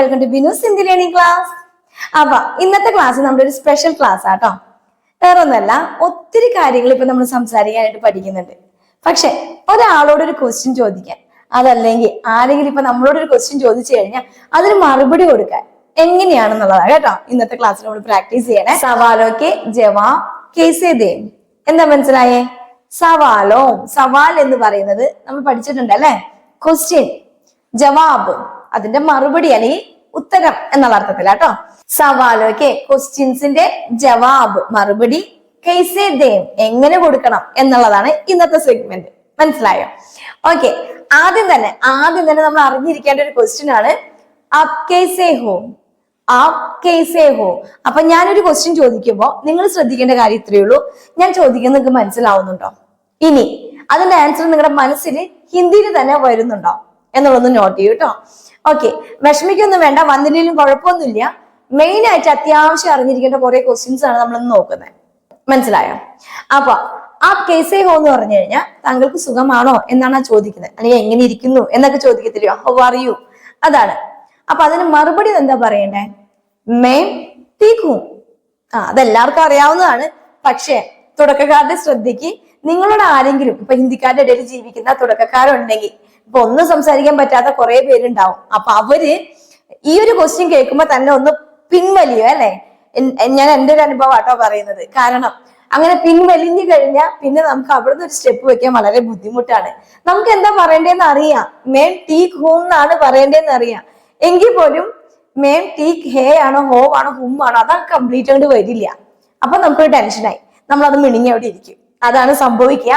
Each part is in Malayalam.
Welcome to Binu Sindhi learning class അപ്പൊ ഇന്നത്തെ ക്ലാസ് നമ്മുടെ ഒരു സ്പെഷ്യൽ ക്ലാസ് ആട്ടോ വേറെ ഒന്നല്ല ഒത്തിരി കാര്യങ്ങൾ ഇപ്പൊ നമ്മൾ സംസാരിക്കാനായിട്ട് പഠിക്കുന്നുണ്ട്. പക്ഷെ ഒരാളോട് ഒരു ക്വസ്റ്റ്യൻ ചോദിക്കാൻ അതല്ലെങ്കിൽ ആരെങ്കിലും ഇപ്പൊ നമ്മളോട് ഒരു ക്വസ്റ്റ്യൻ ചോദിച്ചു കഴിഞ്ഞാൽ അതിന് മറുപടി കൊടുക്കാൻ എങ്ങനെയാണെന്നുള്ളതാണ് കേട്ടോ ഇന്നത്തെ ക്ലാസ്സിൽ നമ്മൾ പ്രാക്ടീസ് ചെയ്യണേ. സവാലോ കെ കേസേ ദേം. എന്താ മനസ്സിലായേ? സവാലോ സവാൽ എന്ന് പറയുന്നത് നമ്മൾ പഠിച്ചിട്ടുണ്ട് അല്ലെ ക്വസ്റ്റ്യൻ ജവാബ്. അതിന്റെ മറുപടി അല്ലെങ്കിൽ ഉത്തരം എന്നുള്ള അർത്ഥത്തിലാട്ടോ. ഓക്കെ ക്വസ്റ്റ്യൻസിന്റെ ജവാബ് മറുപടി കൈസേ എങ്ങനെ കൊടുക്കണം എന്നുള്ളതാണ് ഇന്നത്തെ സെഗ്മെന്റ് മനസ്സിലായോ? ഓക്കെ ആദ്യം തന്നെ ആദ്യം തന്നെ നമ്മൾ അറിഞ്ഞിരിക്കേണ്ട ഒരു ക്വസ്റ്റ്യൻ ആണ് അപ്പൊ ഞാനൊരു ക്വസ്റ്റ്യൻ ചോദിക്കുമ്പോൾ നിങ്ങൾ ശ്രദ്ധിക്കേണ്ട കാര്യം ഇത്രയേ ഉള്ളൂ. ഞാൻ ചോദിക്കുന്നത് നിങ്ങൾക്ക് മനസ്സിലാവുന്നുണ്ടോ? ഇനി അതിന്റെ ആൻസർ നിങ്ങളുടെ മനസ്സിൽ ഹിന്ദിയിൽ തന്നെ വരുന്നുണ്ടോ എന്നുള്ളതൊന്ന് നോട്ട് ചെയ്യൂ കേട്ടോ ഓക്കെ വിഷമിക്കൊന്നും വേണ്ട വന്നില്ലെങ്കിലും കുഴപ്പമൊന്നുമില്ല. മെയിൻ ആയിട്ട് അത്യാവശ്യം അറിഞ്ഞിരിക്കേണ്ട കുറെ ക്വസ്റ്റ്യൻസ് ആണ് നമ്മൾ നോക്കുന്നത്. മനസ്സിലായോ? അപ്പൊ ആ കേസേ ഹോ എന്ന് പറഞ്ഞു കഴിഞ്ഞാൽ താങ്കൾക്ക് സുഖമാണോ എന്നാണ് ആ ചോദിക്കുന്നത്. അല്ലെങ്കിൽ എങ്ങനെ ഇരിക്കുന്നു എന്നൊക്കെ ചോദിക്കത്തില്ലയോ ഹോ അറിയൂ അതാണ്. അപ്പൊ അതിന് മറുപടി എന്താ പറയണ്ടേ? മേം തീക്കും. ആ അതെല്ലാവർക്കും അറിയാവുന്നതാണ്. പക്ഷേ തുടക്കക്കാരുടെ ശ്രദ്ധയ്ക്ക് നിങ്ങളോട് ആരെങ്കിലും ഇപ്പൊ ഹിന്ദിക്കാരുടെ ഇടയിൽ ജീവിക്കുന്ന തുടക്കക്കാരുണ്ടെങ്കിൽ ഇപ്പൊ ഒന്നും സംസാരിക്കാൻ പറ്റാത്ത കുറെ പേരുണ്ടാവും. അപ്പൊ അവർ ഈ ഒരു ക്വസ്റ്റ്യൻ കേൾക്കുമ്പോ തന്നെ ഒന്ന് പിൻവലിയോ അല്ലെ? ഞാൻ എന്റെ ഒരു അനുഭവം ആട്ടോ പറയുന്നത്. കാരണം അങ്ങനെ പിൻവലിഞ്ഞു കഴിഞ്ഞാൽ പിന്നെ നമുക്ക് അവിടുന്ന് ഒരു സ്റ്റെപ്പ് വെക്കാൻ വളരെ ബുദ്ധിമുട്ടാണ്. നമുക്ക് എന്താ പറയേണ്ടതെന്ന് അറിയാം. മേം ടീക്ക് ഹോം എന്നാണ് പറയേണ്ടതെന്ന് അറിയാം. എങ്കിൽ പോലും മേം ടീക്ക് ഹേ ആണോ ഹോ ആണോ ഹും ആണോ അതാ കംപ്ലീറ്റ് ആയിട്ട് വരില്ല. അപ്പൊ നമുക്കൊരു ടെൻഷനായി നമ്മൾ അത് മിണിങ്ങി അവിടെ ഇരിക്കും. അതാണ് സംഭവിക്കുക.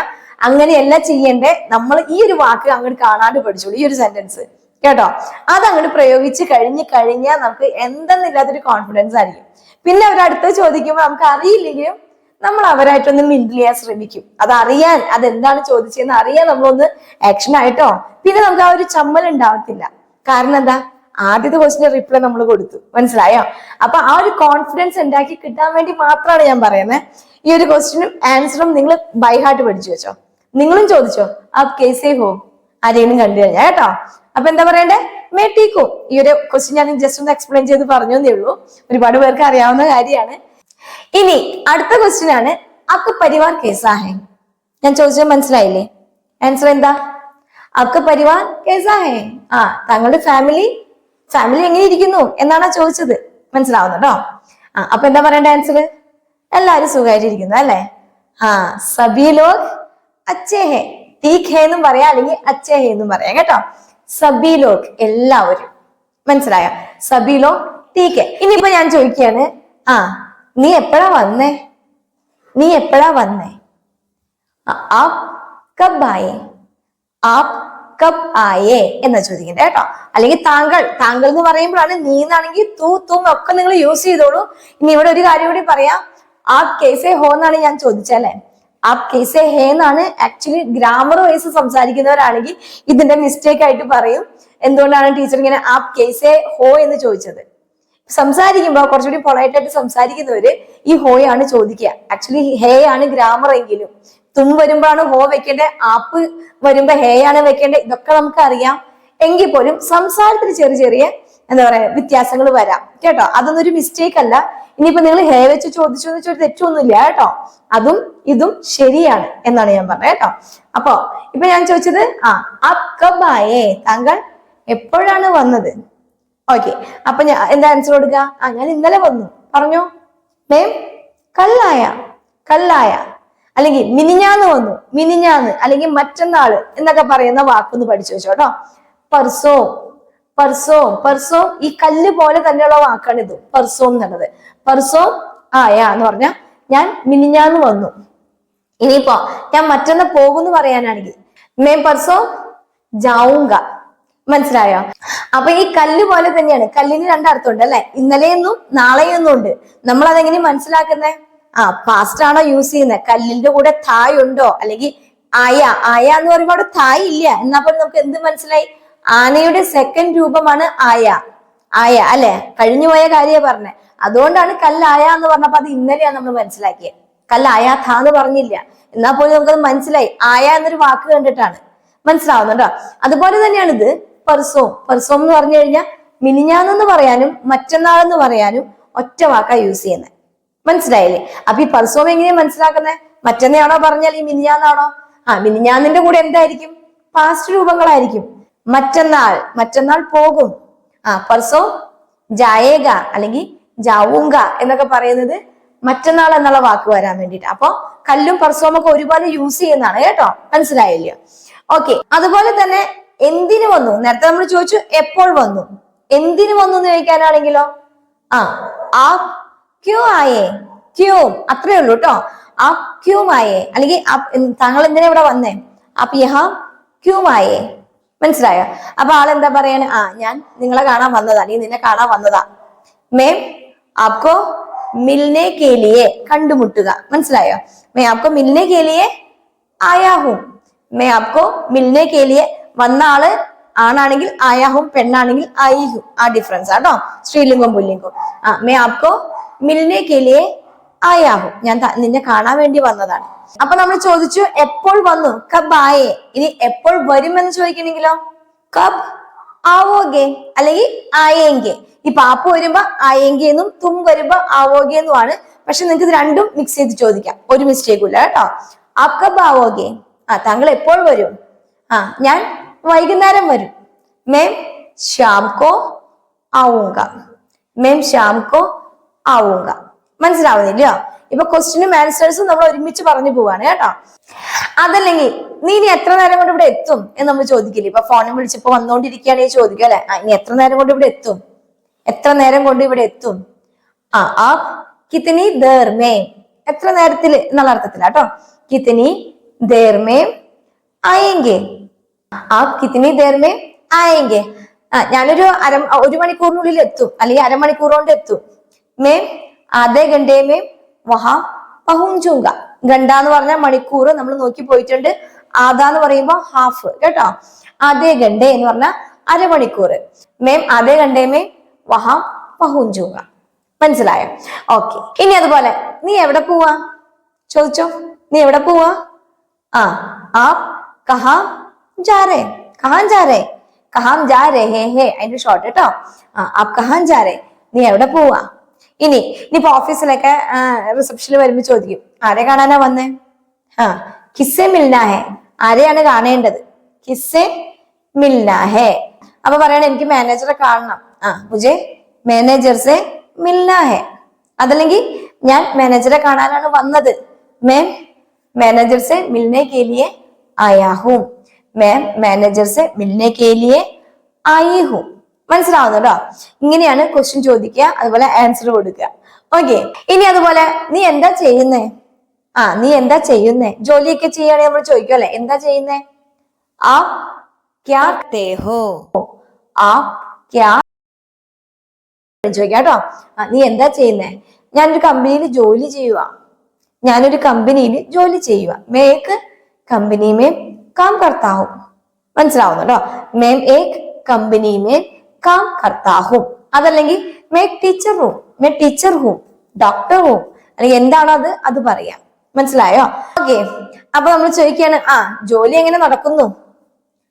അങ്ങനെയല്ല ചെയ്യേണ്ടേ. നമ്മൾ ഈ ഒരു വാക്ക് അങ്ങോട്ട് കാണാണ്ട് പഠിച്ചോളൂ. ഈ ഒരു സെന്റൻസ് കേട്ടോ? അത് അങ്ങോട്ട് പ്രയോഗിച്ച് കഴിഞ്ഞ് കഴിഞ്ഞാൽ നമുക്ക് എന്തെന്നില്ലാത്തൊരു കോൺഫിഡൻസ് ആയിരിക്കും. പിന്നെ അവരടുത്ത് ചോദിക്കുമ്പോൾ നമുക്ക് അറിയില്ലെങ്കിലും നമ്മൾ അവരായിട്ടൊന്ന് മിണ്ടിൽ ചെയ്യാൻ ശ്രമിക്കും. അത് അറിയാൻ അതെന്താണ് ചോദിച്ചതെന്ന് അറിയാൻ നമ്മളൊന്ന് ആക്ഷൻ ആയിട്ടോ? പിന്നെ നമുക്ക് ആ ഒരു ചമ്മൽ ഉണ്ടാവത്തില്ല. കാരണം എന്താ? ആദ്യത്തെ ക്വസ്റ്റിന്റെ റിപ്ലൈ നമ്മൾ കൊടുത്തു. മനസ്സിലായോ? അപ്പൊ ആ ഒരു കോൺഫിഡൻസ് ഉണ്ടാക്കി കിട്ടാൻ വേണ്ടി മാത്രമാണ് ഞാൻ പറയുന്നത് ഈ ഒരു ക്വസ്റ്റിനും ആൻസറും നിങ്ങൾ ബൈഹാർട്ട് പഠിച്ചു വെച്ചോ? നിങ്ങളും ചോദിച്ചോ? ആ കേസേ ഹോ ആരെയും കണ്ടു കഴിഞ്ഞാൽ കേട്ടോ. അപ്പൊ എന്താ പറയണ്ടേ? മേട്ടീക്കോ. ഈ ഒരു ക്വസ്റ്റ്യൻ ഞാൻ ജസ്റ്റ് ഒന്ന് എക്സ്പ്ലെയിൻ ചെയ്ത് പറഞ്ഞു എന്നേ ഉള്ളൂ. ഒരുപാട് പേർക്ക് അറിയാവുന്ന കാര്യമാണ്. ഇനി അടുത്ത ക്വസ്റ്റ്യൻ ആണ്. അക്ക് പരിവാർ കേസാഹേ ഞാൻ ചോദിച്ചത് മനസ്സിലായില്ലേ? ആൻസർ എന്താ? അക്ക് പരിവാർ കേസാഹേ ആ താങ്കളുടെ ഫാമിലി ഫാമിലി എങ്ങനെ ഇരിക്കുന്നു എന്നാണ് ചോദിച്ചത്. മനസ്സിലാവുന്നുണ്ടോ ആ അപ്പൊ എന്താ പറയേണ്ട ആൻസർ എല്ലാരും സുഖമായിട്ടിരിക്കുന്നു അല്ലേ? ആ സബി ലോക് അച്ചേ ഹേ ടീക്ക് ഹേ എന്നും പറയാം അല്ലെങ്കിൽ അച്ചേഹേ എന്നും പറയാം കേട്ടോ? സബി ലോക് എല്ലാവരും. മനസ്സിലായോ? സബി ലോക് ടീക്ക് ഹേ ഇനിയിപ്പോ ഞാൻ ചോദിക്കുകയാണ് ആ നീ എപ്പോഴാ വന്നേ? നീ എപ്പോഴാ വന്നേ? ആപ് കബ് ആയേ. ആപ് കബ് ആയേ എന്നാ ചോദിക്കണ്ടേ കേട്ടോ? അല്ലെങ്കിൽ താങ്കൾ താങ്കൾ എന്ന് പറയുമ്പോഴാണ് നീ എന്നാണെങ്കിൽ തൂ തും ഒക്കെ നിങ്ങൾ യൂസ് ചെയ്തോളൂ. ഇനി ഇവിടെ ഒരു കാര്യം കൂടി പറയാം. ആ കേസേ ഹോ എന്നാണ് ഞാൻ ചോദിച്ചല്ലേ ആപ് കേസേ ഹേ എന്നാണ് ആക്ച്വലി ഗ്രാമർ വൈസ് സംസാരിക്കുന്നവരാണെങ്കിൽ ഇതിന്റെ മിസ്റ്റേക്ക് ആയിട്ട് പറയും. എന്തുകൊണ്ടാണ് ടീച്ചർ ഇങ്ങനെ ആപ് കേസേ ഹോ എന്ന് ചോദിച്ചത്? സംസാരിക്കുമ്പോൾ കുറച്ചുകൂടി പൊളൈറ്റായിട്ട് സംസാരിക്കുന്നവര് ഈ ഹോയാണ് ചോദിക്കുക. ആക്ച്വലി ഹേ ആണ് ഗ്രാമർ എങ്കിലും. തും വരുമ്പോഴാണ് ഹോ വെക്കേണ്ടത് ആപ്പ് വരുമ്പോ ഹേ ആണ് വെക്കേണ്ടത് ഇതൊക്കെ നമുക്ക് അറിയാം എങ്കിൽ പോലും സംസാരത്തിൽ ചെറിയ ചെറിയ എന്താ പറയാ വ്യത്യാസങ്ങൾ വരാം. കേട്ടോ? അതൊന്നും ഒരു മിസ്റ്റേക്ക് അല്ല. ഇനിയിപ്പോ നിങ്ങൾ ഹേ വെച്ച് ചോദിച്ചു എന്ന് വെച്ചാൽ തെറ്റൊന്നുമില്ല കേട്ടോ? അതും ഇതും ശരിയാണ് എന്നാണ് ഞാൻ പറഞ്ഞത് കേട്ടോ? അപ്പോ ഇപ്പൊ ഞാൻ ചോദിച്ചത് ആ അപ് താങ്കൾ എപ്പോഴാണ് വന്നത്? ഓക്കെ. അപ്പൊ ഞാൻ എന്താ ആൻസർ കൊടുക്കുക ആ ഞാൻ ഇന്നലെ വന്നു. പറഞ്ഞോ? മേം കല്ലായ കല്ലായ. അല്ലെങ്കിൽ മിനിഞ്ഞാന്ന് വന്നു മിനിഞ്ഞാന്ന്. അല്ലെങ്കിൽ മറ്റന്നാൾ എന്നൊക്കെ പറയുന്ന വാക്കൊന്ന് പഠിച്ചു വെച്ചോട്ടോ പർസോ പർസോ പെർസോ ഈ കല്ല് പോലെ തന്നെയുള്ള വാക്കാണ് ഇത്. പെർസോ എന്നുള്ളത്. പെർസോ ആ യാ എന്ന് പറഞ്ഞ ഞാൻ മിനിഞ്ഞാന്ന് വന്നു. ഇനിയിപ്പോ ഞാൻ മറ്റൊന്ന് പോകുന്നു പറയാനാണെങ്കിൽ. മേ പെർസോ ജാവുങ്ക. മനസ്സിലായോ? അപ്പൊ ഈ കല്ല് പോലെ തന്നെയാണ്. കല്ലിന് രണ്ടർത്ഥമുണ്ട് അല്ലെ? ഇന്നലെയെന്നും നാളെയെന്നും ഉണ്ട്. നമ്മൾ അതെങ്ങനെ മനസ്സിലാക്കുന്നത് ആ പാസ്റ്റ് ആണോ യൂസ് ചെയ്യുന്നത് കല്ലിന്റെ കൂടെ തായ് ഉണ്ടോ? അല്ലെങ്കിൽ ആയ ആയ എന്ന് പറയുമ്പോൾ അവിടെ തായ് ഇല്ല. എന്നാ പോലെ നമുക്ക് എന്ത് മനസ്സിലായി? ആനയുടെ സെക്കൻഡ് രൂപമാണ് ആയ. ആയ അല്ലെ? കഴിഞ്ഞുപോയ കാര്യ പറഞ്ഞേ. അതുകൊണ്ടാണ് കല്ലായ എന്ന് പറഞ്ഞപ്പോ അത് ഇന്നലെയാണ് നമ്മൾ മനസ്സിലാക്കിയത്. കല്ലായ എന്ന് പറഞ്ഞില്ല. എന്നാ പോലും നമുക്കത് മനസ്സിലായി. ആയ എന്നൊരു വാക്ക് കണ്ടിട്ടാണ്. മനസ്സിലാവുന്നുണ്ടോ? അതുപോലെ തന്നെയാണ് ഇത് പെർസോം. പെർസോം എന്ന് പറഞ്ഞു കഴിഞ്ഞാൽ മിനിഞ്ഞാന്നെന്ന് പറയാനും മറ്റന്നാൾ എന്ന് പറയാനും ഒറ്റ വാക്കാ യൂസ് ചെയ്യുന്നത് മനസ്സിലായില്ലേ? അപ്പൊ ഈ പെർസോം എങ്ങനെയാ മനസ്സിലാക്കുന്നത് മറ്റന്നാണോ പറഞ്ഞാൽ ഈ മിനിഞ്ഞാന്നാണോ? ആ മിനിഞ്ഞാന്നിന്റെ കൂടെ എന്തായിരിക്കും? പാസ്റ്റ് രൂപങ്ങളായിരിക്കും. മറ്റന്നാൾ മറ്റന്നാൾ പോകും. ആ പർസോ ജായേക അല്ലെങ്കിൽ ജാവൂങ്ക എന്നൊക്കെ പറയുന്നത് മറ്റന്നാൾ എന്നുള്ള വാക്ക് വരാൻ വേണ്ടിയിട്ട്. അപ്പൊ കല്ലും പർസവും ഒക്കെ ഒരുപാട് യൂസ് ചെയ്യുന്നതാണ് കേട്ടോ. മനസ്സിലായില്ല? ഓക്കെ അതുപോലെ തന്നെ എന്തിനു വന്നു? നേരത്തെ നമ്മൾ ചോദിച്ചു എപ്പോൾ വന്നു? എന്തിനു വന്നു എന്ന് ചോദിക്കാനാണെങ്കിലോ? ആ ആ ക്യൂ. ആയേ ക്യൂ അത്രേ ഉള്ളൂ കേട്ടോ. ആ ക്യൂ ആയേ അല്ലെങ്കിൽ താങ്കൾ എന്തിനാ ഇവിടെ വന്നേ? അപ്പൊ യഹ ക്യൂ ആയേ മനസ്സിലായോ? അപ്പൊ ആളെന്താ പറയണേ? ആ ഞാൻ നിങ്ങളെ കാണാൻ വന്നതാ. നീ നിന്നെ കാണാൻ വന്നതാ. മേം ആപ്കോ മിൽനെ കേലിയെ കണ്ടുമുട്ടുക. മനസ്സിലായോ? May Apco Milne കേലിയെ ആയാഹും. May Apco Milne കേലിയെ വന്ന ആൾ ആണാണെങ്കിൽ ആയാഹും പെണ്ണാണെങ്കിൽ ആയിഹും. ആ ഡിഫറൻസ് ആട്ടോ സ്ത്രീലിംഗം പുല്ലിംഗം ആ മേ ആപ്കോ മിൽനെ കേലിയെ ആയാഹും. ഞാൻ നിന്നെ കാണാൻ വേണ്ടി വന്നതാണ്. അപ്പൊ നമ്മൾ ചോദിച്ചു എപ്പോൾ വന്നു? കബ് ആയേ. ഇനി എപ്പോൾ വരുമെന്ന് ചോദിക്കണെങ്കിലോ? കബ് ആവോഗേ. അല്ലെങ്കിൽ ആയേങ്കെ. ഈ പാപ്പ് വരുമ്പോ ആയേങ്കെ എന്നും തും വരുമ്പോ ആവോഗെ എന്നുമാണ് പക്ഷെ നിങ്ങൾക്ക് ഇത് രണ്ടും മിക്സ് ചെയ്ത് ചോദിക്കാം. ഒരു മിസ്റ്റേക്കും ഇല്ല കേട്ടോ. ആപ് കബ് ആവോഗെ. ആ താങ്കൾ എപ്പോൾ വരും? ആ ഞാൻ വൈകുന്നേരം വരും. മേം ശ്യാംകോ ആവുങ്ക. മേം ശ്യാംകോ ആവുങ്ക. മനസ്സിലാവുന്നില്ലയോ? ഇപ്പൊ ക്വസ്റ്റിനും ആൻസേഴ്സും നമ്മൾ ഒരുമിച്ച് പറഞ്ഞു പോവാണ് കേട്ടോ. അതല്ലെങ്കിൽ നീ ഇനി എത്ര നേരം കൊണ്ട് ഇവിടെ എത്തും എന്ന് നമ്മൾ ചോദിക്കില്ല? ഇപ്പൊ ഫോണിൽ വിളിച്ചപ്പോ വന്നോണ്ടിരിക്കുകയാണെങ്കിൽ ചോദിക്കും അല്ലെ? ഇനി എത്ര നേരം കൊണ്ട് ഇവിടെ എത്തും? എത്ര നേരം കൊണ്ട് ഇവിടെ എത്തും? ആ ആ കിത്തനി ദേർമേ എത്ര നേരത്തിൽ എന്നുള്ള അർത്ഥത്തിലാട്ടോ കിത്തനി ദേർമേ ആയെങ്കിൽ ആ കിത്തനി ദേർമേ ആയെങ്കിൽ ആ ഞാനൊരു അര ഒരു മണിക്കൂറിനുള്ളിൽ എത്തും. അല്ലെങ്കിൽ അരമണിക്കൂർ കൊണ്ട് എത്തും. മേം ആധേ ഗണ്ടേമേ വഹാ പഹുഞ്ചുങ്ക ഗണ്ട എന്ന് പറഞ്ഞാൽ മണിക്കൂർ നമ്മൾ നോക്കി പോയിട്ടുണ്ട്. ആദാ എന്ന് പറയുമ്പോൾ ഹാഫ് കേട്ടോ. അതേ ഗണ്ടേ എന്ന് പറഞ്ഞാൽ അരമണിക്കൂർ മേം അതേ ഗണ്ടേമേ വഹാ പഹുഞ്ചുങ്ക മനസ്സിലായോ? ഓക്കെ. ഇനി അതുപോലെ നീ എവിടെ പോവാ? ചോദിച്ചോ. നീ എവിടെ പോവാ? ആ ആ കഹാ ജാറേ കഹാൻ ജാറേ കഹാം ജാ രേ ഹേ ഹേ. അതിന്റെ ഷോർട്ട് കേട്ടോ. ആ ആപ് കഹാൻ ജാറേ നീ എവിടെ പോവാ? ഇനി ഇനിയിപ്പോ ഓഫീസിലൊക്കെ റിസപ്ഷനിൽ വരുമ്പോൾ ചോദിക്കും ആരെ കാണാനാ വന്നേ? ആ കിസ്സെ മിൽനാഹെ. ആരെയാണ് കാണേണ്ടത്? കിസ്സെ മിൽനാഹെ. അപ്പൊ പറയണേ എനിക്ക് മാനേജറെ കാണണം. ആ മുജെ മാനേജർസെ മിൽനാഹെ. അതല്ലെങ്കിൽ ഞാൻ മാനേജറെ കാണാനാണ് വന്നത്. മാം മാനേജർസെ മിൽനെ കേലിയെ ആയാഹും. മാം മാനേജർസെ മിൽനെ കേലിയെ ആയിഹും. മനസ്സിലാവുന്നുണ്ടോ? ഇങ്ങനെയാണ് ക്വസ്റ്റ്യൻ ചോദിക്കുക അതുപോലെ ആൻസർ കൊടുക്കുക. ഓക്കെ ഇനി അതുപോലെ നീ എന്താ ചെയ്യുന്നേ? ആ നീ എന്താ ചെയ്യുന്നേ? ജോലിയൊക്കെ ചെയ്യുകയാണെങ്കിൽ നമ്മൾ ചോദിക്കും അല്ലെ എന്താ ചെയ്യുന്നേ? ആ ക്യാ ഹോ ആ ക്യാ ചോദിക്കാം കേട്ടോ. നീ എന്താ ചെയ്യുന്നേ? ഞാനൊരു കമ്പനിയിൽ ജോലി ചെയ്യുക. ഞാനൊരു കമ്പനിയിൽ ജോലി ചെയ്യുക. മേക്ക് കമ്പനി മേം കാം കർത്താവും. മനസ്സിലാവുന്നുണ്ടോ? മേം ഏക് കമ്പനി മേം കാം കർത്താഹും അതല്ലെങ്കിൽ make teacher ഹൂം may teacher ഹൂം doctor ഹൂം അല്ലെങ്കിൽ എന്താണോ അത് അത് പറയാം മനസ്സിലായോ ഓക്കെ അപ്പൊ നമ്മൾ ചോദിക്കാണ് ആ ജോലി എങ്ങനെ നടക്കുന്നു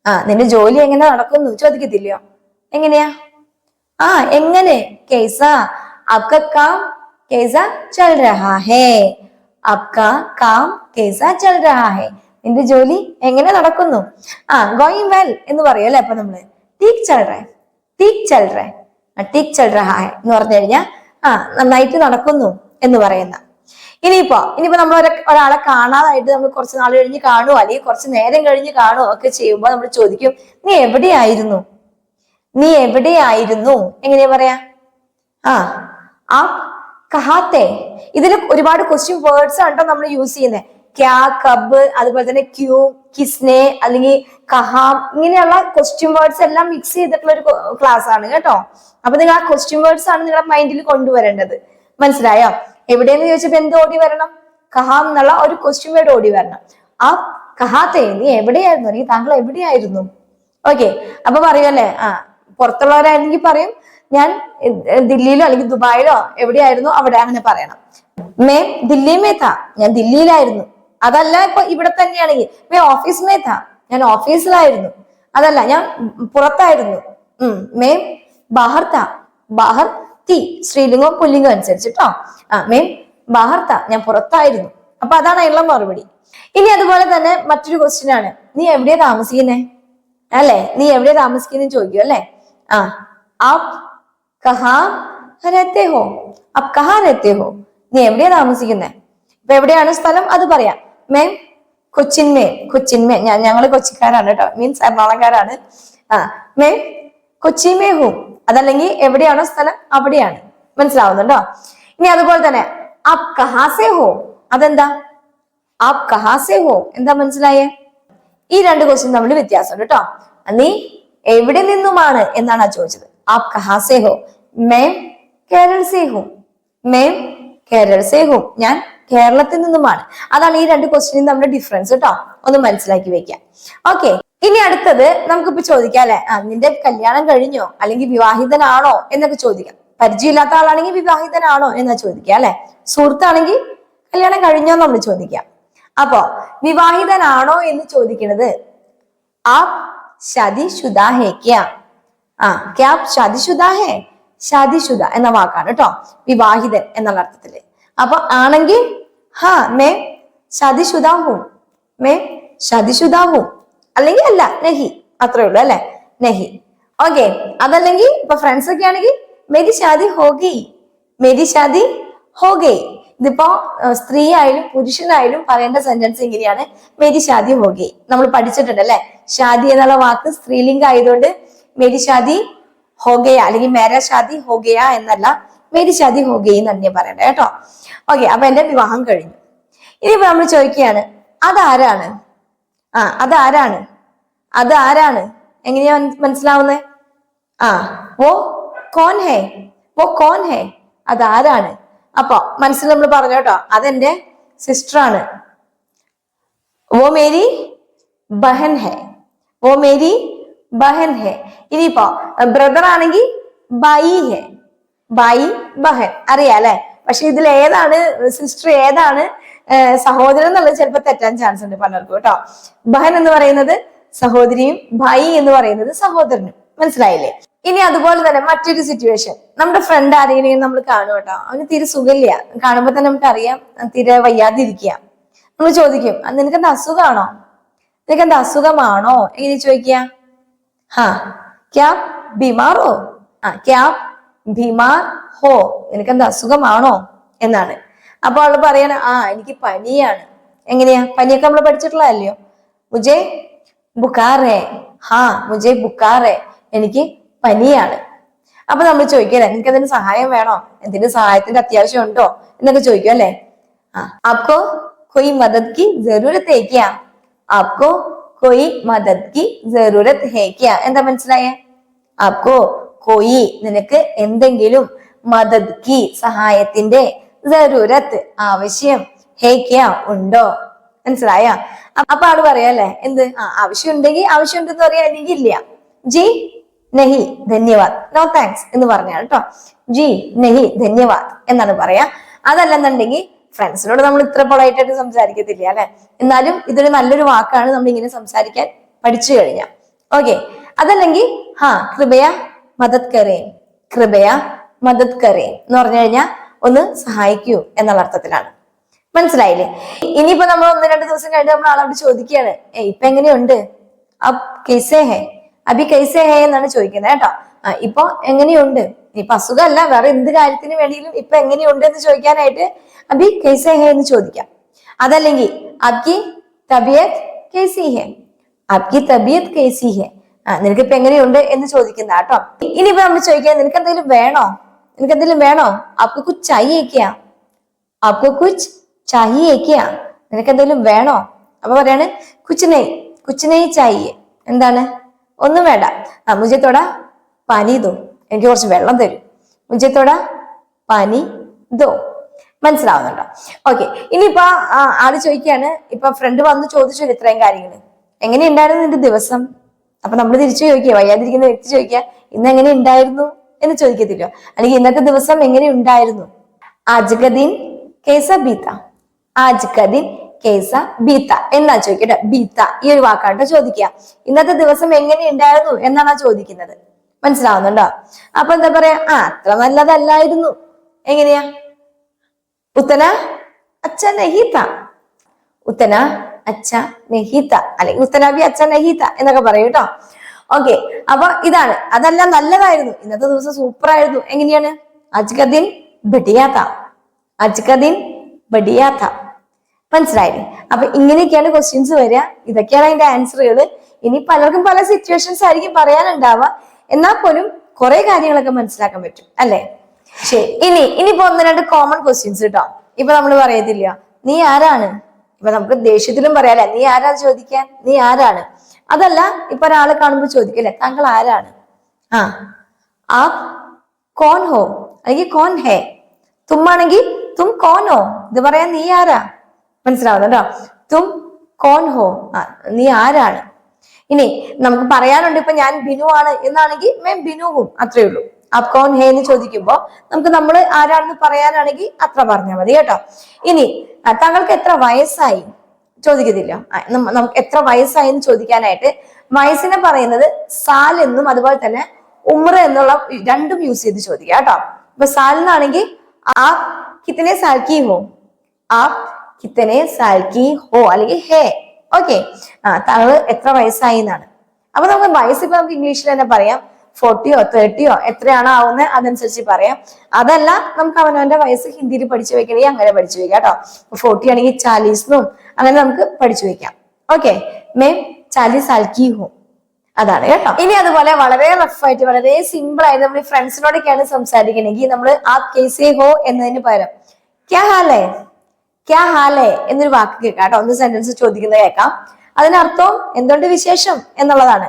ആ നിന്റെ ജോലി എങ്ങനെ നടക്കുന്നു ചോദിക്കത്തില്ലയോ എങ്ങനെയാ ആ എങ്ങനെ കേസ आपका काम कैसा चल रहा है आपका काम कैसा चल रहा है നിന്റെ ജോലി എങ്ങനെ നടക്കുന്നു ആ ഗോയിങ് വെൽ എന്ന് പറയും അല്ലെ അപ്പൊ നമ്മള് ടീക്ക് ചൽ റേ ചൽറെ ടീക് ചൽറഹായ എന്ന് പറഞ്ഞു കഴിഞ്ഞാൽ ആ നന്നായിട്ട് നടക്കുന്നു എന്ന് പറയുന്ന. ഇനിയിപ്പോ ഇനിയിപ്പോ നമ്മൾ ഒര- ഒരാളെ കാണാതായിട്ട് നമ്മൾ കുറച്ച് നാൾ കഴിഞ്ഞ് കാണുമോ അല്ലെങ്കിൽ കുറച്ച് നേരം കഴിഞ്ഞ് കാണുമോ ഒക്കെ ചെയ്യുമ്പോൾ നമ്മൾ ചോദിക്കും നീ എവിടെയായിരുന്നു? നീ എവിടെയായിരുന്നു? എങ്ങനെയാ പറയാ? ആ ആ കഹാത്തെ. ഇതിൽ ഒരുപാട് ക്വസ്റ്റ്യൻ വേർഡ്സ് ആണ് നമ്മൾ യൂസ് ചെയ്യുന്നത് ക്യാ കബ് അതുപോലെ തന്നെ ക്യൂ കിസ്നെ അല്ലെങ്കിൽ കഹാം ഇങ്ങനെയുള്ള ക്വസ്റ്റ്യൻ വേർഡ്സ് എല്ലാം മിക്സ് ചെയ്തിട്ടുള്ള ഒരു ക്ലാസ് ആണ് കേട്ടോ. അപ്പൊ നിങ്ങൾ ആ ക്വസ്റ്റ്യൻ വേർഡ്സ് ആണ് നിങ്ങളുടെ മൈൻഡിൽ കൊണ്ടുവരേണ്ടത്. മനസ്സിലായോ? എവിടെയെന്ന് ചോദിച്ചപ്പോ എന്ത് ഓടി വരണം? കഹാം എന്നുള്ള ഒരു ക്വസ്റ്റ്യൻ വേർഡ് ഓടി വരണം. ആ കഹാത്തെ നീ എവിടെയായിരുന്നു? അല്ലെങ്കിൽ താങ്കൾ എവിടെയായിരുന്നു? ഓക്കെ അപ്പൊ പറയുമല്ലേ ആ പുറത്തുള്ളവരാണെങ്കിൽ പറയും ഞാൻ ദില്ലിയിലോ അല്ലെങ്കിൽ ദുബായിലോ എവിടെയായിരുന്നു? അവിടെ അങ്ങനെ പറയണം. മേം ദില്ലി മേത്ത. ഞാൻ ദില്ലിയിലായിരുന്നു. അതല്ല ഇപ്പൊ ഇവിടെ തന്നെയാണെങ്കിൽ. മേ ഓഫീസ് മേത്ത ഞാൻ ഓഫീസിലായിരുന്നു അതല്ല ഞാൻ പുറത്തായിരുന്നു. ഉം മേം ബാഹർ താ. ബാഹർ തീ സ്ത്രീലിംഗവും പുല്ലിംഗവും അനുസരിച്ചിട്ടോ? ആ മേം ബാഹർ താ. ഞാൻ പുറത്തായിരുന്നു. അപ്പൊ അതാണ് അതിനുള്ള മറുപടി. ഇനി അതുപോലെ തന്നെ മറ്റൊരു ക്വസ്റ്റ്യൻ ആണ്. നീ എവിടെയാ താമസിക്കുന്നേ? അല്ലേ? നീ എവിടെയാ താമസിക്കുന്ന ചോദിക്കും അല്ലേ? ആ ഹോ അപ് കഹാ രഹത്തെ ഹോ നീ എവിടെയാ താമസിക്കുന്നേ? ഇപ്പൊ എവിടെയാണ് സ്ഥലം? അത് പറയാം. മേം കൊച്ചിന്മേ കൊച്ചിന്മേ ഞാൻ ഞങ്ങൾ കൊച്ചിക്കാരാണ് കേട്ടോ. മീൻസ് എറണാകുളംകാരാണ്. ആ മേം കൊച്ചിമേ ഹൂം. അതല്ലെങ്കിൽ എവിടെയാണോ സ്ഥലം? അവിടെയാണ്. മനസ്സിലാവുന്നുണ്ടോ? ഇനി അതുപോലെ തന്നെ അപ് കഹാസെ ഹോ? അതെന്താ? ആപ് കഹാസെ ഹോ. എന്താ മനസ്സിലായേ? ഈ രണ്ട് ക്വസ്റ്റ്യൻ തമ്മിൽ വ്യത്യാസമുണ്ട് കേട്ടോ. നീ എവിടെ നിന്നുമാണ് എന്നാണ് ആ ചോദിച്ചത്. ആപ് കഹാസെ ഹോ. മേം കേരൾ സേ ഹോ. മേം കേരൾ സേ ഹോ. ഞാൻ കേരളത്തിൽ നിന്നുമാണ്. അതാണ് ഈ രണ്ട് ക്വസ്റ്റ്യനും തമ്മിൽ ഡിഫറൻസ് കേട്ടോ ഒന്ന് മനസ്സിലാക്കി വെക്കാം ഓക്കെ ഇനി അടുത്തത് നമുക്കിപ്പോ ചോദിക്കാം അല്ലെ? ആ നിന്റെ കല്യാണം കഴിഞ്ഞോ? അല്ലെങ്കിൽ വിവാഹിതനാണോ? എന്നൊക്കെ ചോദിക്കാം. പരിചയമില്ലാത്ത ആളാണെങ്കിൽ വിവാഹിതനാണോ? എന്നാ ചോദിക്കാം അല്ലെ? സുഹൃത്താണെങ്കിൽ കല്യാണം കഴിഞ്ഞോ നമ്മൾ ചോദിക്കാം. അപ്പോ വിവാഹിതനാണോ എന്ന് ചോദിക്കുന്നത് ആപ് ഷാദിശുദ ഹേ ക്യാ. ആ ക്യാ ആപ് ഷാദിശുദ ഹേ എന്ന വാക്കാണ് കേട്ടോ വിവാഹിതൻ എന്നുള്ള അർത്ഥത്തിൽ. അപ്പൊ ആണെങ്കിൽ ഹാ മേ ശതിശുതാവും. മേ ശതിശുതാവും. അല്ലെങ്കിൽ അല്ല നഹി അത്രേ ഉള്ളൂ അല്ലെ? നഹി. ഓക്കെ അതല്ലെങ്കിൽ ഇപ്പൊ ഫ്രണ്ട്സ് ഒക്കെ ആണെങ്കിൽ മെരി ഷാദി ഹോഗി. മെരി ഷാദി ഹോഗേ. ഇതിപ്പോ സ്ത്രീ ആയാലും പുരുഷനായാലും പറയേണ്ട സെന്റൻസ് ഇങ്ങനെയാണ്. മെരി ഷാദി ഹോഗി. നമ്മൾ പഠിച്ചിട്ടുണ്ട് അല്ലെ? ഷാദി എന്നുള്ള വാക്ക് സ്ത്രീലിംഗം ആയതുകൊണ്ട് മെരി ഷാദി ഹോഗയ അല്ലെങ്കിൽ മേര ഷാദി ഹോഗയ എന്നല്ല. മേരി ഹോഗി എന്ന് തന്നെ പറയണ്ടേ കേട്ടോ. ഓക്കെ അപ്പൊ എന്റെ വിവാഹം കഴിഞ്ഞു. ഇനിയിപ്പോ നമ്മൾ ചോദിക്കുകയാണ് അതാരാണ്? ആ അതാരാണ്? അത് ആരാണ് എങ്ങനെയാ മനസ്സിലാവുന്നത് മനസ്സിലാവുന്നേ? ആ ഓ കോൻ ഹേ ഓ കോൻ ഹേ അതാരാണ്? അപ്പൊ മനസ്സിൽ നമ്മൾ പറഞ്ഞു കേട്ടോ അതെന്റെ സിസ്റ്റർ ആണ്. ഓ മേരി ബഹൻ ഹേ ഓ മേരി ബഹൻ ഹേ. ഇനിയിപ്പോ ബ്രദർ ആണെങ്കിൽ ബൈ ഹേ ബായി ബഹൻ. അറിയാം അല്ലെ പക്ഷെ ഇതിൽ ഏതാണ് സിസ്റ്റർ ഏതാണ് സഹോദരൻ എന്നുള്ളത് ചിലപ്പോൾ തെറ്റാൻ ചാൻസ് ഉണ്ട് പലർക്കും കേട്ടോ. ബഹൻ എന്ന് പറയുന്നത് സഹോദരിയും ഭായി എന്ന് പറയുന്നത് സഹോദരനും. മനസ്സിലായില്ലേ? ഇനി അതുപോലെ തന്നെ മറ്റൊരു സിറ്റുവേഷൻ നമ്മുടെ ഫ്രണ്ട് ആരെങ്കിലും നമ്മൾ കാണും കേട്ടോ. അവന് തീരെ സുഖമില്ല. കാണുമ്പോൾ തന്നെ നമുക്ക് അറിയാം തീരെ വയ്യാതിരിക്കുക. നമ്മൾ ചോദിക്കും നിനക്ക് എന്താ അസുഖമാണോ? നിനക്ക് എന്താ അസുഖമാണോ? എങ്ങനെ ചോദിക്കുക? ഹാ ക്യാ ബിമാറോ? ആ ക്യാ ബിമാർ ഹോ നിനക്കെന്താ അസുഖമാണോ എന്നാണ്. അപ്പൊ അവൾ പറയണ ആ എനിക്ക് പനിയാണ്. എങ്ങനെയാ? പനിയൊക്കെ നമ്മൾ പഠിച്ചിട്ടുള്ളതല്ലയോ? മുജേ ബുക്കാറേ ഹാ മുജേ ബുക്കാറേ എനിക്ക് പനിയാണ്. അപ്പൊ നമ്മൾ ചോദിക്കല്ലേ നിനക്ക് എന്തിനു സഹായം വേണോ? എന്തിനു സഹായത്തിന്റെ അത്യാവശ്യം ഉണ്ടോ? എന്നൊക്കെ ചോദിക്കും അല്ലേ? ആ അപ്പോ കൊയ് മദത് കി ജറൂരത്ത് ഹേക്കിയ ആപ്കോ കൊയ് മദത് കി ജറൂരത്ത് ഹേക്കിയ എന്താ മനസ്സിലായേ? ആപ്കോ कोई നിനക്ക് എന്തെങ്കിലും മദദ് കി സഹായത്തിന്റെ ജറൂരത്ത് ആവശ്യം ഹേക്കിയ ക്യാ ഉണ്ടോ? മനസ്സിലായ? അപ്പൊ ആൾ പറയാല്ലേ എന്ത്? ആ ആവശ്യം ഉണ്ടെങ്കിൽ ആവശ്യം ഉണ്ടെന്ന് പറയാ അല്ലെങ്കിൽ ഇല്ല. ജി നെഹി ധന്യവാദ്. നോ താങ്ക്സ് എന്ന് പറഞ്ഞാണ് കേട്ടോ. ജി നെഹി ധന്യവാദ് എന്നാണ് പറയാ. അതല്ലെന്നുണ്ടെങ്കിൽ ഫ്രണ്ട്സിനോട് നമ്മൾ ഇത്ര പൊളായിട്ടായിട്ട് സംസാരിക്കത്തില്ല അല്ലെ? എന്നാലും ഇതൊരു നല്ലൊരു വാക്കാണ് നമ്മൾ ഇങ്ങനെ സംസാരിക്കാൻ പഠിച്ചു കഴിഞ്ഞാൽ ഓക്കെ അതല്ലെങ്കിൽ ഹാ കൃപയ മദത് കറേ കൃപയ മദത് കറേ എന്ന് പറഞ്ഞു കഴിഞ്ഞാൽ ഒന്ന് സഹായിക്കൂ എന്നുള്ള അർത്ഥത്തിലാണ്. മനസ്സിലായില്ലേ? ഇനിയിപ്പോ നമ്മൾ ഒന്ന് രണ്ട് ദിവസം കഴിഞ്ഞ് നമ്മൾ ആളോട് ചോദിക്കുകയാണ് ഏ ഇപ്പൊ എങ്ങനെയുണ്ട്? അബ് കൈസേ ഹേ? അബി കൈസേ ഹേ എന്നാണ് ചോദിക്കുന്നത് കേട്ടോ. ആ ഇപ്പൊ എങ്ങനെയുണ്ട്? ഇപ്പൊ അസുഖമല്ല വേറെ എന്ത് കാര്യത്തിന് വേണ്ടിയിലും ഇപ്പൊ എങ്ങനെയുണ്ട് എന്ന് ചോദിക്കാനായിട്ട് അബി കൈസേ ഹേ എന്ന് ചോദിക്കാം. അതല്ലെങ്കിൽ അബ്കി തബിയത്ത് കേസി ഹേ? അബ്കി തബിയത്ത് കേസി ഹേ? നിനക്കിപ്പോ എങ്ങനെയുണ്ട് എന്ന് ചോദിക്കുന്ന കേട്ടോ. ഇനിയിപ്പോ നമ്മൾ ചോദിക്കാം നിനക്ക് എന്തെങ്കിലും വേണോ? നിനക്ക് എന്തെങ്കിലും വേണോ? അപ്പൊ കുച്ച് ചായക്കിയ അപ്പൊ കുച്ച് ചായക്കിയ നിനക്ക് എന്തെങ്കിലും വേണോ? അപ്പൊ പറയാണ് കുച്ചിനെയ് കുച്ചിനെയ് ചായ. എന്താണ്? ഒന്നും വേണ്ട. ആ മുജത്തോട പനി തോ എനിക്ക് കുറച്ച് വെള്ളം തരും. മുജത്തോട പനി ദോ മനസ്സിലാവുന്നുണ്ടോ? ഓക്കെ ഇനിയിപ്പോ ആൾ ചോദിക്കാണ് ഇപ്പൊ ഫ്രണ്ട് വന്ന് ചോദിച്ചു ഇത്രയും കാര്യങ്ങൾ എങ്ങനെയുണ്ടായിരുന്നു നിന്റെ ദിവസം? അപ്പൊ നമ്മൾ തിരിച്ചു ചോദിക്കുക വയ്യാതിരിക്കുന്ന വ്യക്തി ചോദിക്കുക ഇന്ന് എങ്ങനെ ഉണ്ടായിരുന്നു എന്ന് ചോദിക്കത്തില്ല. അല്ലെങ്കിൽ ഇന്നത്തെ ദിവസം എങ്ങനെ ഉണ്ടായിരുന്നു ആജ് ക ദിൻ കേസ ബീത്ത. ആജ് ക ദിൻ കേസ ബീത്ത എന്നാ ചോദിക്കട്ടെ? ബീത്ത ഈ ഒരു വാക്കാണ് ചോദിക്കുക. ഇന്നത്തെ ദിവസം എങ്ങനെ ഉണ്ടായിരുന്നു എന്നാണ് ചോദിക്കുന്നത്. മനസ്സിലാവുന്നുണ്ടോ? അപ്പൊ എന്താ പറയാ? ആ അത്ര നല്ലതല്ലായിരുന്നു. എങ്ങനെയാ? ഉത്തന അച്ഛന ഹീത്ത ഉത്തന അച്ഛ നഹീത്ത അല്ലെങ്കിൽ മുസ്തനാബി അച്ഛ നഹീത്ത എന്നൊക്കെ പറയും കേട്ടോ. ഓക്കെ അപ്പൊ ഇതാണ്. അതെല്ലാം നല്ലതായിരുന്നു. ഇന്നത്തെ ദിവസം സൂപ്പർ ആയിരുന്നു. എങ്ങനെയാണ്? അജ്കദിൻ ബഡിയാത്ത. അജ്കദിൻ ബഡിയാത്ത. മനസ്സിലായില്ലേ? അപ്പൊ ഇങ്ങനെയൊക്കെയാണ് ക്വസ്റ്റ്യൻസ് വരിക. ഇതൊക്കെയാണ് അതിന്റെ ആൻസറുകൾ ഇനി പലർക്കും പല സിറ്റുവേഷൻസ് ആയിരിക്കും പറയാനുണ്ടാവുക. എന്നാൽ പോലും കുറെ കാര്യങ്ങളൊക്കെ മനസ്സിലാക്കാൻ പറ്റും അല്ലെ? ശരി. ഇനി ഇനിയിപ്പോ ഒന്ന് രണ്ട് കോമൺ ക്വസ്റ്റ്യൻസ് കേട്ടോ ഇപ്പൊ നമ്മൾ പറയത്തില്ല. നീ ആരാണ്? ഇപ്പൊ നമുക്ക് ദേഷ്യത്തിലും പറയാല്ലേ നീ ആരാ? ചോദിക്കാൻ നീ ആരാണ്? അതല്ല ഇപ്പൊ ഒരാളെ കാണുമ്പോൾ ചോദിക്കല്ലേ താങ്കൾ ആരാണ്? ആ ആ കോൺ ഹോ അല്ലെങ്കിൽ കോൺ ഹേ തുമ്മാണെങ്കിൽ തും ഹോ ഇത് പറയാൻ നീ ആരാ? മനസ്സിലാവുന്നുണ്ടോ തും കോൺ ഹോ നീ ആരാണ്? ഇനി നമുക്ക് പറയാനുണ്ട് ഇപ്പൊ ഞാൻ ബിനു ആണ് എന്നാണെങ്കിൽ മേം ബിനുവും അത്രേ ഉള്ളൂ. കോൺ ഹേ എന്ന് ചോദിക്കുമ്പോ നമുക്ക് നമ്മൾ ആരാണെന്ന് പറയാനാണെങ്കിൽ അത്ര പറഞ്ഞാൽ മതി കേട്ടോ. ഇനി ആ, താങ്കൾക്ക് എത്ര വയസ്സായി? ചോദിക്കത്തില്ല ആ, നമുക്ക് എത്ര വയസ്സായി എന്ന് ചോദിക്കാനായിട്ട് വയസ്സിനെ പറയുന്നത് സാൽ എന്നും അതുപോലെ തന്നെ ഉമ്ര എന്നുള്ള രണ്ടും യൂസ് ചെയ്ത് ചോദിക്കുക കേട്ടോ. ഇപ്പൊ എന്നാണെങ്കിൽ ആ കിത്തനെ സാൽക്കി ഹോ? ആപ് കിത്തനെ സാൽക്കി ഹോ അല്ലെങ്കിൽ ഹേ. ഓക്കെ ആ താങ്കൾ എത്ര വയസ്സായി എന്നാണ്. അപ്പൊ നമുക്ക് വയസ്സ് ഇപ്പൊ നമുക്ക് ഇംഗ്ലീഷിൽ തന്നെ പറയാം. ഫോർട്ടിയോ തേർട്ടിയോ എത്രയാണോ ആവുന്നത് അതനുസരിച്ച് പറയാം. അതല്ല നമുക്ക് അവനവന്റെ വയസ്സ് ഹിന്ദിയിൽ പഠിച്ചു വെക്കണമെങ്കിൽ അങ്ങനെ പഠിച്ചു വെക്കാം കേട്ടോ. ഫോർട്ടി ആണെങ്കിൽ ചാലീസെന്നും അങ്ങനെ നമുക്ക് പഠിച്ചു വെക്കാം. ഓക്കെ മേം ചാലീസ് അൽക്കി ഹോ അതാണ് കേട്ടോ. ഇനി അതുപോലെ വളരെ റഫായിട്ട് വളരെ സിമ്പിൾ ആയിട്ട് നമ്മൾ ഫ്രണ്ട്സിനോടൊക്കെയാണ് സംസാരിക്കണമെങ്കിൽ നമ്മൾ ആ കേസേ ഹോ എന്നതിന് പകരം ക്യാ ഹാലേ? ക്യാ ഹാലേ? എന്നൊരു വാക്ക് കേൾക്കാം കേട്ടോ. ഒന്ന് സെന്റൻസ് ചോദിക്കുന്നത് കേൾക്കാം. അതിനർത്ഥം എന്തുകൊണ്ട് വിശേഷം? എന്നുള്ളതാണ്.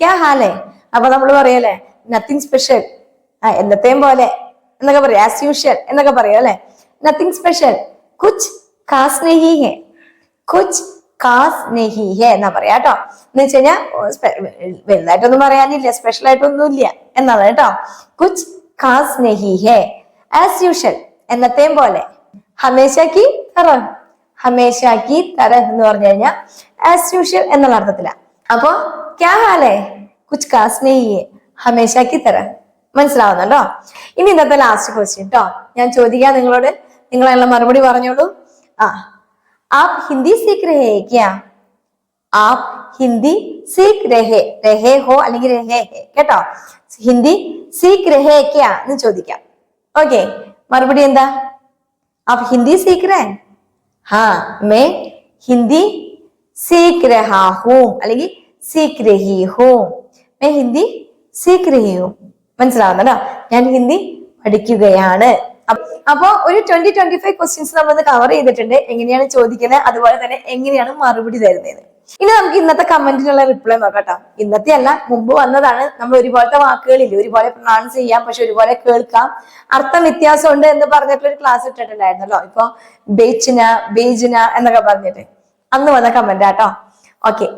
ക്യാ ഹാലേ? അപ്പൊ നമ്മൾ പറയല്ലേ നത്തിങ് സ്പെഷ്യൽ ആ എന്നത്തെയും പോലെ എന്നൊക്കെ പറയാം. ആസ് യൂഷ്വൽ എന്നൊക്കെ പറയാം അല്ലെ? നത്തിങ് സ്പെഷ്യൽ കുച്ച് ഖാസ് നെഹി ഹേ കുച്ച് ഖാസ് നെഹി ഹേ എന്നാ പറയാ കേട്ടോ എന്ന് വെച്ച് കഴിഞ്ഞാൽ വലുതായിട്ടൊന്നും പറയാനില്ല സ്പെഷ്യൽ ആയിട്ടൊന്നും ഇല്ല എന്നാണ് കേട്ടോ കുച്ച് ഖാസ് നെഹി ഹേ ആസ് യൂഷ്വൽ എന്നത്തെയും പോലെ ഹമേശാക്കി തറഹ് ഹമേശാക്കി തറഹ് എന്ന് പറഞ്ഞു കഴിഞ്ഞാൽ ആസ് യൂഷ്വൽ എന്നുള്ള അർത്ഥത്തില. അപ്പോ ക്യാ ഹാലേ? കുച്ച് കാസ് ഹേ ഹമേശാക്കി തറഹ് മനസ്സിലാവുന്നുണ്ടോ? ഇനി ഇന്നത്തെ ലാസ്റ്റ് ക്വസ്റ്റ്യൻ കേട്ടോ ഞാൻ ചോദിക്കാം നിങ്ങളോട്. നിങ്ങളെല്ലാം മറുപടി പറഞ്ഞോളൂ. ആ ആപ് ഹിന്ദി സീഖ് രഹേ ക്യാ ആപ് ഹിന്ദി സീഖ് രഹേ രഹേ ഹോ അല്ലെങ്കിൽ രഹേ ഹേ കേട്ടോ? ഹിന്ദി സീഖ് രഹേ ക്യാ എന്ന് ചോദിക്കാം. ഓക്കെ മറുപടി എന്താ? ആപ് ഹിന്ദി സീഖ് രഹേ ഹാ മേ ഹിന്ദി സീഖ് രഹാ ഹൂം അല്ലെങ്കിൽ സീഖ് രഹി ഹൂം. മേ ഹിന്ദി സീക്ക് രഹി മനസ്സിലാവുന്നല്ലോ ഞാൻ ഹിന്ദി പഠിക്കുകയാണ്. അപ്പ- ഒരു ട്വന്റി ട്വന്റി ഫൈവ് ക്വസ്റ്റ്യൻസ് നമ്മൾ ഇന്ന് കവർ ചെയ്തിട്ടുണ്ട്. എങ്ങനെയാണ് ചോദിക്കുന്നത്? അതുപോലെ തന്നെ എങ്ങനെയാണ് മറുപടി തരുന്നത്? ഇനി നമുക്ക് ഇന്നത്തെ കമന്റിനുള്ള റിപ്ലൈ നോക്കാം കേട്ടോ ഇന്നത്തെ അല്ല മുമ്പ് വന്നതാണ്. നമ്മൾ ഒരുപോലത്തെ വാക്കുകളില്ല ഒരുപോലെ പ്രൊണൗൺസ് ചെയ്യാം പക്ഷെ ഒരുപോലെ കേൾക്കാം. അർത്ഥം വ്യത്യാസമുണ്ട് എന്ന് പറഞ്ഞിട്ടുള്ള ഒരു ക്ലാസ് ഇട്ടിട്ടുണ്ടായിരുന്നല്ലോ. ഇപ്പൊ ബേച്ചിന ബേജിന എന്നൊക്കെ പറഞ്ഞിട്ട്. അന്ന് വന്ന കമന്റ് ആട്ടോ ഓക്കെ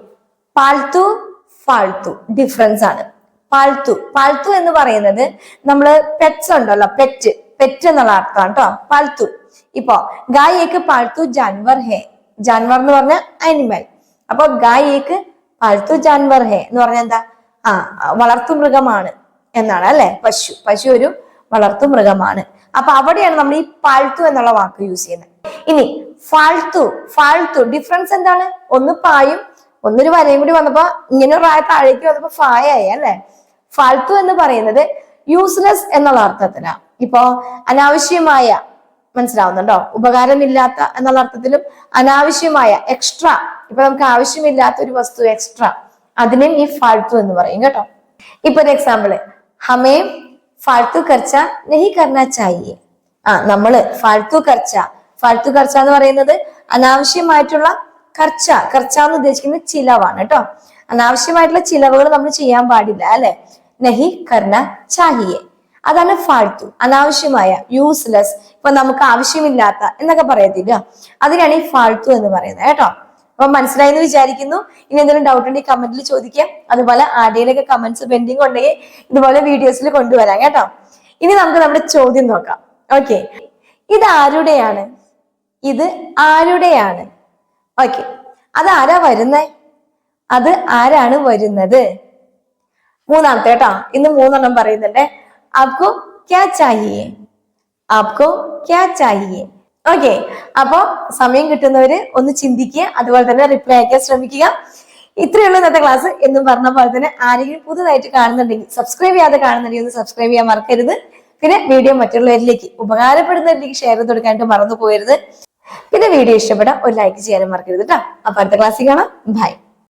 പാൽത്തു ഫാൾത്തു ഡിഫറൻസ് ആണ്. പാൽത്തു പാൽത്തു എന്ന് പറയുന്നത് നമ്മൾ പെറ്റ്സ് ഉണ്ടല്ലോ പെറ്റ് പെറ്റ് എന്നുള്ള അർത്ഥമാണ് കേട്ടോ പാൽത്തു ഇപ്പോ ഗായേക്ക് പാൽത്തു ജാൻവർ ഹേ. ജാൻവർ എന്ന് പറഞ്ഞ അനിമൽ അപ്പൊ ഗായേക്ക് പാൽത്തു ജാൻവർ ഹേ എന്ന് പറഞ്ഞ എന്താ? ആ വളർത്തു മൃഗമാണ് എന്നാണ് അല്ലെ? പശു പശു ഒരു വളർത്തു മൃഗമാണ്. അപ്പൊ അവിടെയാണ് നമ്മൾ ഈ പാൽത്തു എന്നുള്ള വാക്ക് യൂസ് ചെയ്യുന്നത്. ഇനി ഫാൾത്തു ഫാൾത്തു ഡിഫറൻസ് എന്താണ്? ഒന്ന് പായും ഒന്നൊരു വരയും കൂടി വന്നപ്പോ ഇങ്ങനെ റായ താഴേക്ക് വന്നപ്പോ ഫായായി അല്ലെ? ഫാൽത്തു എന്ന് പറയുന്നത് യൂസ്ലെസ് എന്നുള്ള അർത്ഥത്തിലാണ് ഇപ്പോ അനാവശ്യമായ മനസ്സിലാവുന്നുണ്ടോ? ഉപകാരമില്ലാത്ത എന്നുള്ള അർത്ഥത്തിലും അനാവശ്യമായ എക്സ്ട്രാ ഇപ്പൊ നമുക്ക് ആവശ്യമില്ലാത്ത ഒരു വസ്തു എക്സ്ട്രാ അതിനെ ഈ ഫാൾത്തു എന്ന് പറയും കേട്ടോ. ഇപ്പൊ ഒരു എക്സാമ്പിൾ ഹമേ ഫാൾത്തു കർച്ച നെഹി കർണ ചായേ ആ നമ്മൾ ഫാൾത്തു കർച്ച. ഫാൾത്തു കർച്ച എന്ന് പറയുന്നത് അനാവശ്യമായിട്ടുള്ള കർച്ച ഖർച്ച എന്ന് ഉദ്ദേശിക്കുന്നത് ചിലവാണ് കേട്ടോ. അനാവശ്യമായിട്ടുള്ള ചിലവുകൾ നമ്മൾ ചെയ്യാൻ പാടില്ല അല്ലെ? നഹി കർണ ചാഹിയെ. അതാണ് ഫാൾത്തു. അനാവശ്യമായ യൂസ്ലെസ് ഇപ്പൊ നമുക്ക് ആവശ്യമില്ലാത്ത എന്നൊക്കെ പറയത്തില്ല. അതിനാണ് ഈ ഫാൾത്തു എന്ന് പറയുന്നത് കേട്ടോ. അപ്പൊ മനസ്സിലായി എന്ന് വിചാരിക്കുന്നു. ഇനി എന്തെങ്കിലും ഡൗട്ട് ഉണ്ടെങ്കിൽ കമന്റിൽ ചോദിക്കാം. അതുപോലെ ആരുടെയിലൊക്കെ കമന്റ്സ് പെൻഡിങ് ഉണ്ടെങ്കിൽ ഇതുപോലെ വീഡിയോസിൽ കൊണ്ടുവരാം കേട്ടോ. ഇനി നമുക്ക് നമ്മുടെ ചോദ്യം നോക്കാം. ഓക്കെ ഇത് ആരുടെയാണ്? ഇത് ആരുടെയാണ്? ഓക്കെ അത് ആരാ വരുന്നേ? അത് ആരാണ് വരുന്നത്? മൂന്നാമത്തെ കേട്ടോ. ഇന്ന് മൂന്നെണ്ണം പറയുന്നുണ്ട്. ആപ്കോ ക്യാ ചാഹിയേ? ആപ്കോ ക്യാ ചാഹിയേ? ഓക്കെ അപ്പോ സമയം കിട്ടുന്നവര് ഒന്ന് ചിന്തിക്കുക അതുപോലെ തന്നെ റിപ്ലൈ അയക്കാൻ ശ്രമിക്കുക. ഇത്രയേ ഉള്ളൂ ഇന്നത്തെ ക്ലാസ് എന്നും പറഞ്ഞ പോലെ തന്നെ ആരെങ്കിലും പുതുതായിട്ട് കാണുന്നുണ്ടെങ്കിൽ സബ്സ്ക്രൈബ് ചെയ്യാതെ കാണുന്നുണ്ടെങ്കിൽ ഒന്ന് സബ്സ്ക്രൈബ് ചെയ്യാൻ മറക്കരുത്. പിന്നെ വീഡിയോ മറ്റുള്ളവരിലേക്ക് ഉപകാരപ്പെടുന്നവരിലേക്ക് ഷെയർ ചെയ്ത് കൊടുക്കാനായിട്ട് മറന്നു പോകരുത്. പിന്നെ വീഡിയോ ഇഷ്ടപ്പെട്ടാൽ ഒരു ലൈക്ക് ചെയ്യാനും മറക്കരുത് കേട്ടോ അപ്പൊ അടുത്ത ക്ലാസ്സിൽ കാണാം. ബൈ